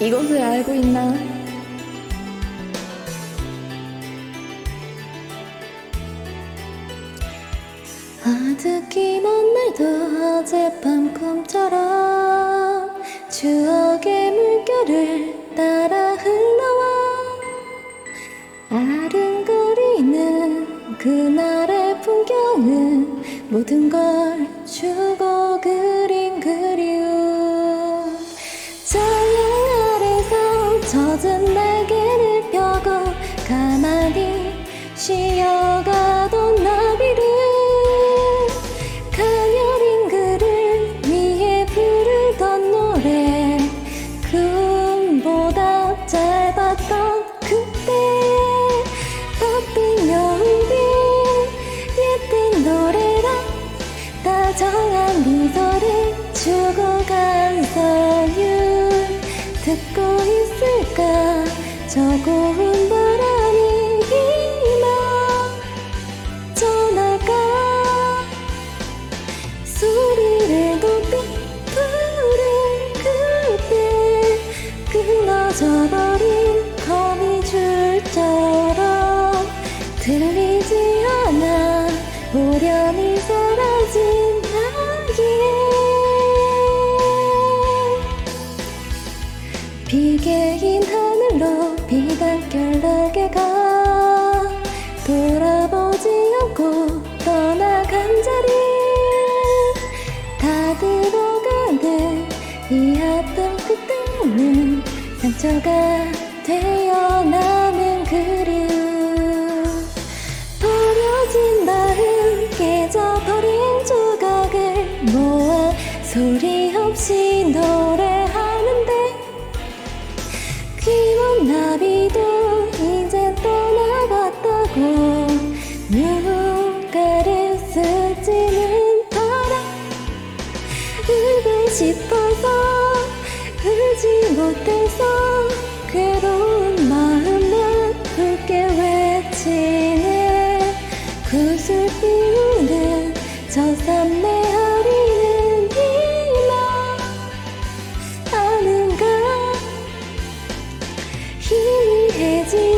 이것을 알고 있나? 아득히 먼 날도 어젯밤 꿈처럼 추억의 물결을 따라 흘러와 아른거리는 그날의 풍경은 모든 걸 주고 쉬어가던 나비를 가녀린 그를 위해 부르던 노래. 꿈보다 짧았던 그때 꽃빛 여운빛 예쁜 노래랑 다정한 미소를 주고 간 소윤 듣고 있을까? 저고 끊어져버린 거미줄처럼 들리지 않아 오련히 사라진 나의 비개인 하늘로 비단결 날개가 끝에는 상처가 되어 남은 그리움. 버려진 마음 깨져버린 조각을 모아 소리 없이 노래하는데 귀여운 나비도 이제 떠나갔다고. 누군가를 스치는 바람 울고 싶어서 울지 못해 저 산내 어리는 희망 아는가 희미해지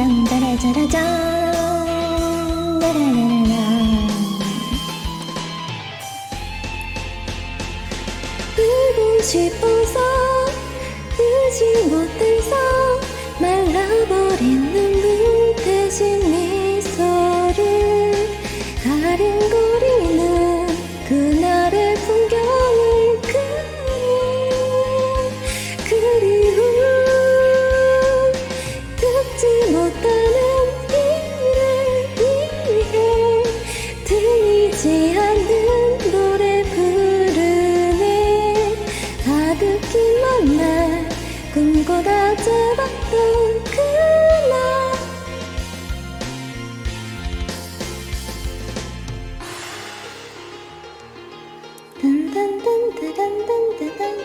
짠짠짜라짜라짠 라라라라 울고 싶어서 울지 못해 꼬라지박던 그날 딴딴딴 따란딴. 따단